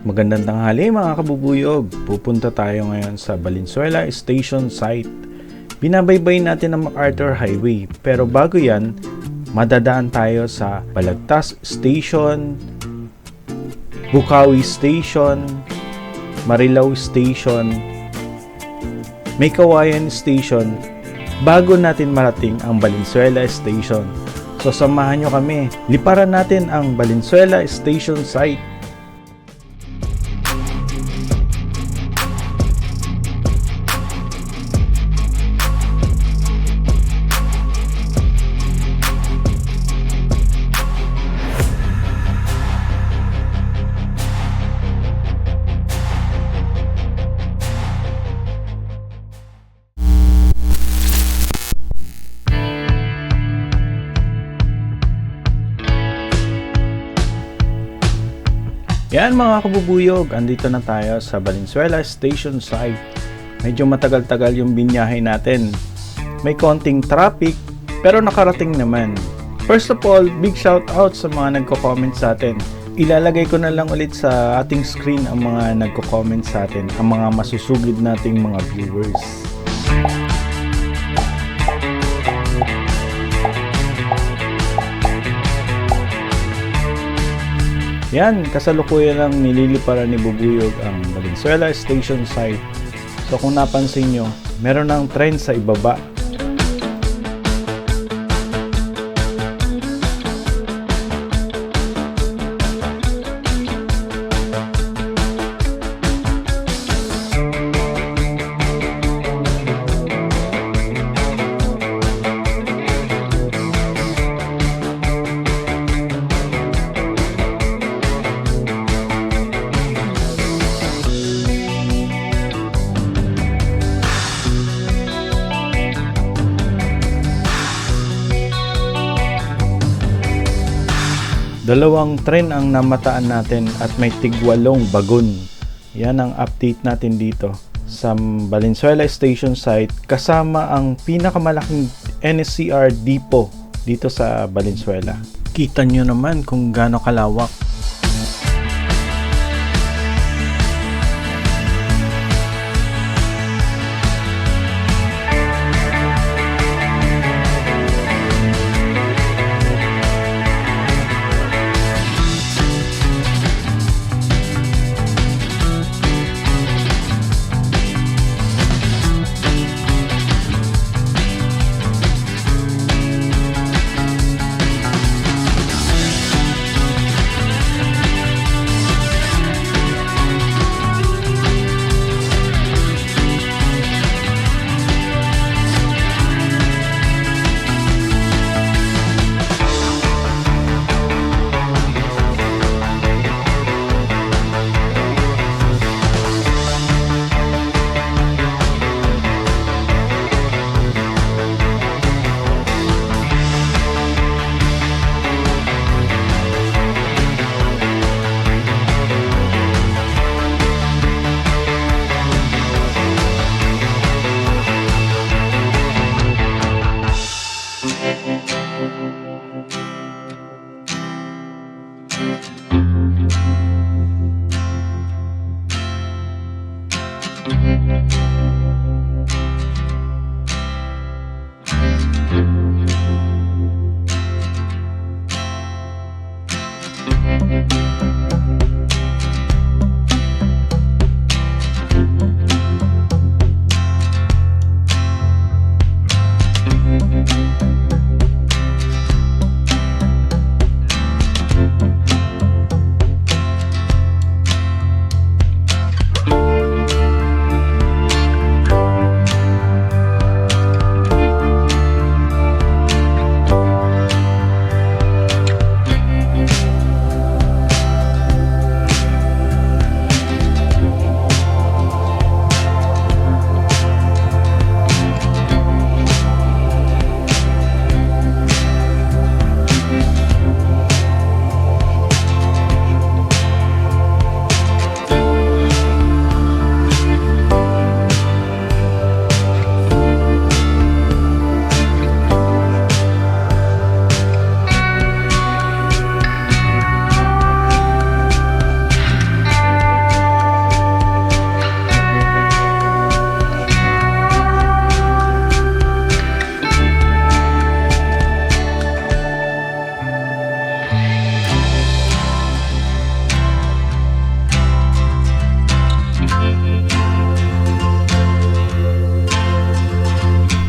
Magandang tanghali mga kabubuyog. Pupunta tayo ngayon sa Valenzuela Station site. Binabaybay natin ang MacArthur Highway. Pero bago yan, madadaan tayo sa Balagtas Station, Bukawi Station, Marilao Station, May Station, bago natin marating ang Valenzuela Station. So samahan nyo kami, liparan natin ang Valenzuela Station site. Yan mga kabubuyog, andito na tayo sa Valenzuela Station site. Medyo matagal-tagal yung binyahe natin. May konting traffic, pero nakarating naman. First of all, big shout out sa mga nagko-comment sa atin. Ilalagay ko na lang ulit sa ating screen ang mga nagko-comment sa atin, ang mga masusugid nating mga viewers. Yan, kasalukuyan lang nililiparan ni Bubuyog ang Valenzuela Station site. So kung napansin nyo, meron ng trend sa ibaba. Dalawang tren ang namataan natin at may tigwalong bagon. Yan ang update natin dito sa Valenzuela Station site kasama ang pinakamalaking NSCR depot dito sa Valenzuela. Kita nyo naman kung gaano kalawak.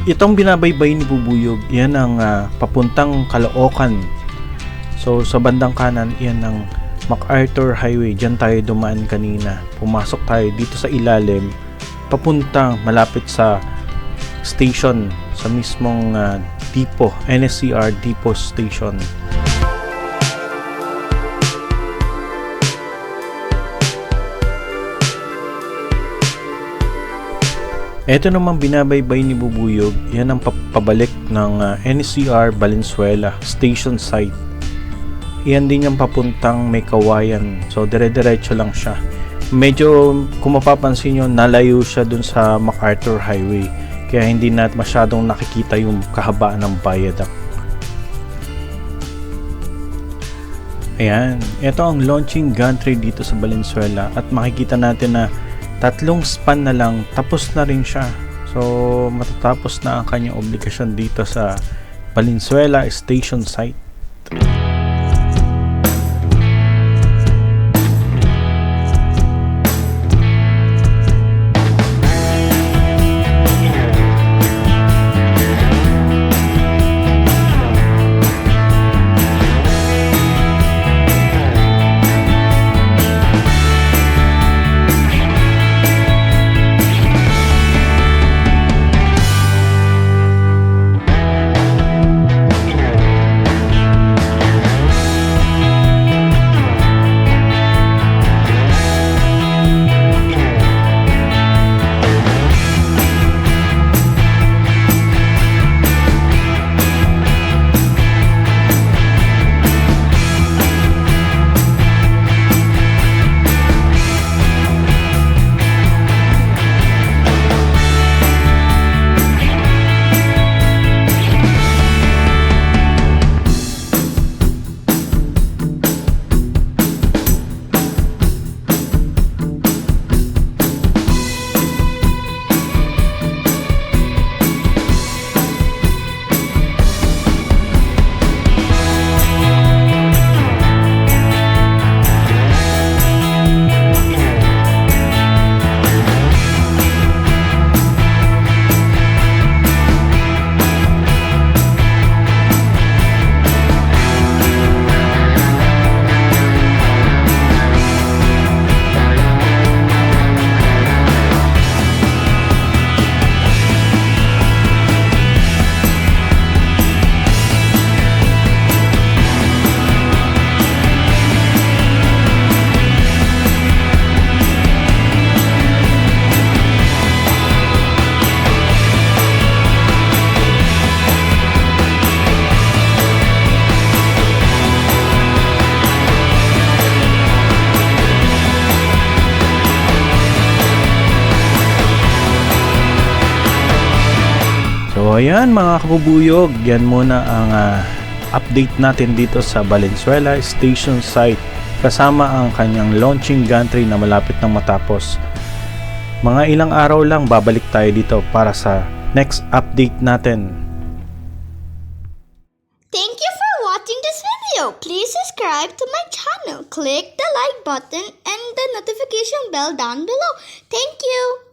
Itong binabaybay ni Bubuyog, yan ang ah, papuntang Caloocan. So sa bandang kanan, yan ang MacArthur Highway. Diyan tayo dumaan kanina. Pumasok tayo dito sa ilalim, papuntang malapit sa station, sa mismong ah, depot, NSCR Depot Station. Ito naman binabaybay ni Bubuyog, yan ang pa- pabalik ng ah, NCR Valenzuela Station Site. Yan din yung papuntang may kawayan. So dire-diretso lang siya. Medyo kung mapapansin nyo, nalayo siya dun sa MacArthur Highway. Kaya hindi na masyadong nakikita yung kahabaan ng viaduct. Ayan, ito ang launching gantry dito sa Valenzuela at makikita natin na tatlong span na lang tapos na rin siya. So matatapos na ang kanyang obligasyon dito sa Valenzuela Station Site. So ayan mga kabubuyog, yan muna ang ah, update natin dito sa Valenzuela Station Site kasama ang kanyang launching gantry na malapit nang matapos. Mga ilang araw lang babalik tayo dito para sa next update natin. Thank you for watching this video. Please subscribe to my channel. Click the like button and the notification bell down below. Thank you.